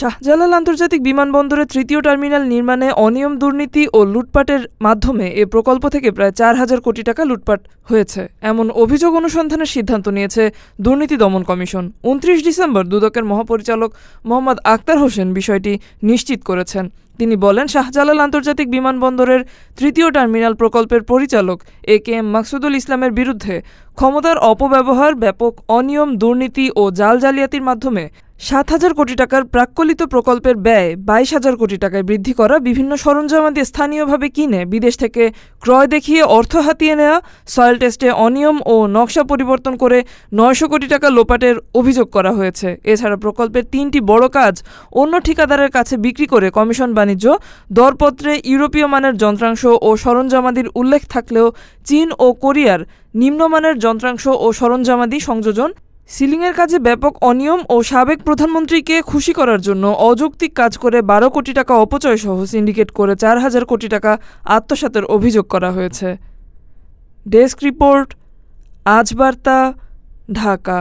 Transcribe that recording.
শাহজালাল আন্তর্জাতিক বিমানবন্দরের তৃতীয় টার্মিনাল নির্মাণে অনিয়ম দুর্নীতি ও লুটপাটের মাধ্যমে এ প্রকল্প থেকে প্রায় চার হাজার কোটি টাকা লুটপাট হয়েছে। এমন অভিযোগ অনুসন্ধানের সিদ্ধান্ত নিয়েছে দুর্নীতি দমন কমিশন। উনত্রিশ ডিসেম্বর দুদকের মহাপরিচালক মোহাম্মদ আক্তার হোসেন বিষয়টি নিশ্চিত করেছেন। তিনি বলেন, শাহজালাল আন্তর্জাতিক বিমানবন্দরের তৃতীয় টার্মিনাল প্রকল্পের পরিচালক এ কে এম মাকসুদুল ইসলামের বিরুদ্ধে ক্ষমতার অপব্যবহার, ব্যাপক অনিয়ম, দুর্নীতি ও জাল জালিয়াতির মাধ্যমে সাত হাজার কোটি টাকার প্রাক্কলিত প্রকল্পের ব্যয় বাইশ হাজার কোটি টাকায় বৃদ্ধি করা বিভিন্ন সরঞ্জামাদি স্থানীয়ভাবে কিনে বিদেশ থেকে ক্রয় দেখিয়ে অর্থ হাতিয়ে নেওয়া, সয়েল টেস্টে অনিয়ম ও নকশা পরিবর্তন করে নয়শো কোটি টাকা লোপাটের অভিযোগ করা হয়েছে। এছাড়া প্রকল্পের তিনটি বড় কাজ অন্য ঠিকাদারের কাছে বিক্রি করে কমিশন বাণিজ্য, দরপত্রে ইউরোপীয় মানের যন্ত্রাংশ ও সরঞ্জামাদির উল্লেখ থাকলেও চীন ও কোরিয়ার নিম্নমানের যন্ত্রাংশ ও সরঞ্জামাদি সংযোজন সিলিংয়ের কাজে ব্যাপক অনিয়ম ও সাবেক প্রধানমন্ত্রীকে খুশি করার জন্য অযৌক্তিক কাজ করে বারো কোটি টাকা অপচয় সহ সিন্ডিকেট করে চার হাজার কোটি টাকা আত্মসাতের অভিযোগ করা হয়েছে। ডেস্ক রিপোর্ট, আজ বার্তা, ঢাকা।